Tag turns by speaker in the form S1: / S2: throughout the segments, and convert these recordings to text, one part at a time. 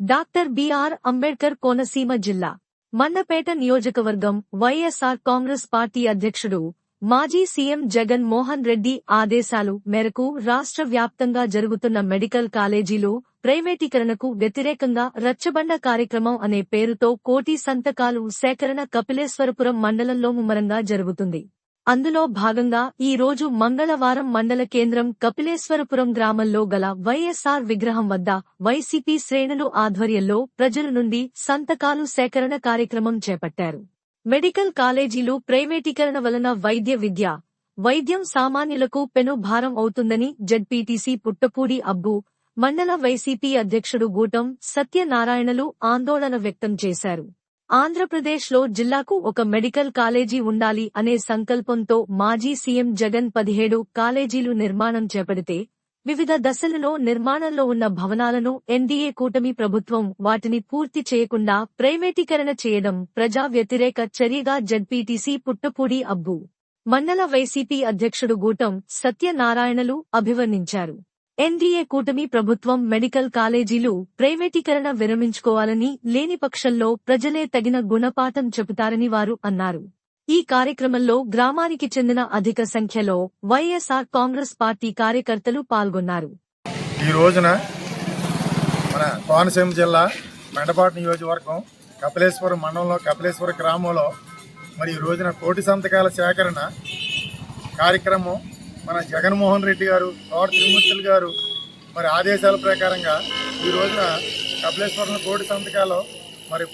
S1: Doctor BR Ambedkar Konaseema జిల్లా మండపేట నియోజకవర్గం YSR Congress party అధ్యక్షుడు మాజీ సీఎం జగన్ మోహన్ రెడ్డి ఆదేశాలు మేరకు రాష్ట్ర వ్యాప్తంగా జరుగుతున్న మెడికల్ కాలేజీలు ప్రైవేటీకరణకు వ్యతిరేకంగా రచ్చబండ కార్యక్రమం అనే పేరుతో కోటి సంతకాలు సేకరణ కపిలేశ్వరపురం మండలంలో ముమ్మరంగా జరుగుతుంది. అందులో భాగంగా ఈ రోజు మంగళవారం మండల కేంద్రం కపిలేశ్వరపురం గ్రామంలో గల వైఎస్ఆర్ విగ్రహం వద్ద వైసీపీ శ్రేణులు ఆధ్వర్యంలో ప్రజల నుండి సంతకాలు సేకరణ కార్యక్రమం చేపట్టారు. మెడికల్ కాలేజీలు ప్రైవేటీకరణ వలన వైద్య విద్య వైద్యం సామాన్యులకు పెను భారం అవుతుందని జడ్పీటీసీ పుట్టపూడి అబ్బు మండల వైసీపీ అధ్యక్షుడు గూటం సత్యనారాయణలు ఆందోళన వ్యక్తం చేశారు. ఆంధ్రప్రదేశ్లో జిల్లాకు ఒక మెడికల్ కాలేజీ ఉండాలి అనే సంకల్పంతో మాజీ సీఎం జగన్ పదిహేడు కాలేజీలు నిర్మాణం చేపడితే వివిధ దశలలో నిర్మాణంలో ఉన్న భవనాలను ఎన్డీఏ కూటమి ప్రభుత్వం వాటిని పూర్తి చేయకుండా ప్రైవేటీకరణ చేయడం ప్రజా వ్యతిరేక చర్యగా జడ్పీటీసీ పుట్టపూడి అబ్బు. మండల వైసీపీ అధ్యక్షుడు గూటం సత్యనారాయణలు అభివర్ణించారు. ఎన్డీఏ కూటమి ప్రభుత్వం మెడికల్ కాలేజీలు ప్రైవేటీకరణ విరమించుకోవాలని లేని పక్షంలో ప్రజలే తగిన గుణపాఠం చెబుతారని వారు అన్నారు. ఈ కార్యక్రమంలో గ్రామానికి చెందిన అధిక సంఖ్యలో వైఎస్ఆర్ కాంగ్రెస్ పార్టీ కార్యకర్తలు పాల్గొన్నారు.
S2: ఈ రోజున మన కోనసీమ జిల్లా మెండపాటు నియోజకవర్గం కపిలేశ్వరం మండలంలో కపిలేశ్వర గ్రామంలో మరి ఈ రోజున కోటి సంతకాల సేకరణ కార్యక్రమం మన జగన్మోహన్ రెడ్డి గారు తోట తిరుమూర్తులు గారు మరి ఆదేశాల ప్రకారంగా ఈ రోజున కపిలేశ్వరం కోటి సంతకాలు మరి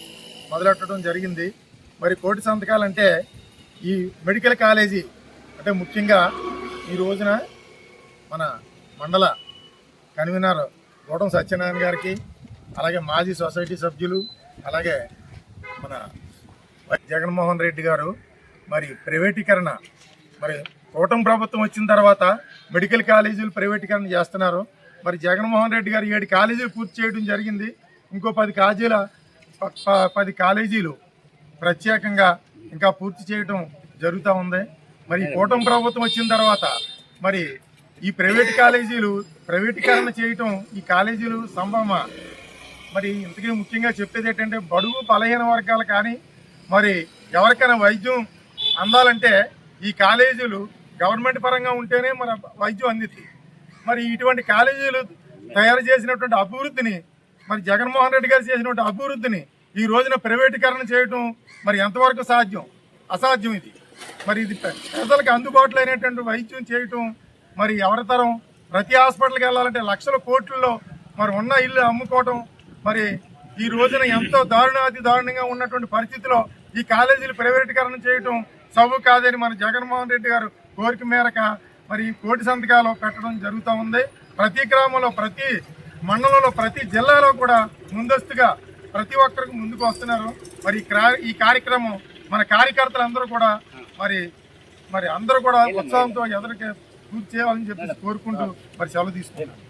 S2: మొదలెట్టడం జరిగింది. మరి కోటి సంతకాలు అంటే ఈ మెడికల్ కాలేజీ అంటే ముఖ్యంగా ఈ రోజున మన మండల కన్వీనర్ గౌటం సత్యనారాయణ గారికి అలాగే మాజీ సొసైటీ సభ్యులు అలాగే మన జగన్మోహన్ రెడ్డి గారు మరి ప్రైవేటీకరణ మరి కూటమి ప్రభుత్వం వచ్చిన తర్వాత మెడికల్ కాలేజీలు ప్రైవేటీకరణ చేస్తున్నారు. మరి జగన్మోహన్ రెడ్డి గారు ఏడు కాలేజీలు పూర్తి చేయడం జరిగింది. ఇంకో పది కాలేజీల ప- పది కాలేజీలు ప్రత్యేకంగా ఇంకా పూర్తి చేయడం జరుగుతూ ఉంది. మరి కూటమి ప్రభుత్వం వచ్చిన తర్వాత మరి ఈ ప్రైవేట్ కాలేజీలు ప్రైవేటీకరణ చేయటం ఈ కాలేజీలు సంభవమా? మరి ఇంతకీ ముఖ్యంగా చెప్పేది ఏంటంటే బడుగు బలహీన వర్గాలు కానీ మరి ఎవరికైనా వైద్యం అందాలంటే ఈ కాలేజీలు గవర్నమెంట్ పరంగా ఉంటేనే మన వైద్యం అందిద్ది. మరి ఇటువంటి కాలేజీలు తయారు చేసినటువంటి అభివృద్ధిని మరి జగన్మోహన్ రెడ్డి గారు చేసినటువంటి అభివృద్ధిని ఈ రోజున ప్రైవేటీకరణ చేయటం మరి ఎంతవరకు సాధ్యం? అసాధ్యం ఇది. మరి ఇది ప్రజలకు అందుబాటులో అయినటువంటి వైద్యం చేయటం మరి ఎవరి తరం? ప్రతి హాస్పిటల్కి వెళ్ళాలంటే లక్షల కోట్లలో మరి ఉన్న ఇల్లు అమ్ముకోవటం మరి ఈ రోజున ఎంతో దారుణ అతి దారుణంగా ఉన్నటువంటి పరిస్థితిలో ఈ కాలేజీలు ప్రైవేటీకరణ చేయటం సబు కాదని మన జగన్మోహన్ రెడ్డి గారు కోరిక మేరకు మరి ఈ కోటి సంతకాలు పెట్టడం జరుగుతూ ఉంది. ప్రతి గ్రామంలో ప్రతి మండలంలో ప్రతి జిల్లాలో కూడా ముందస్తుగా ప్రతి ఒక్కరికి ముందుకు వస్తున్నారు. మరి ఈ క్రా- ఈ కార్యక్రమం మన కార్యకర్తలందరూ కూడా మరి మరి అందరూ కూడా ఉత్సాహంతో ఎదురుకి పూర్తి చేయాలని చెప్పి కోరుకుంటూ మరి సెలవు తీసుకుంటారు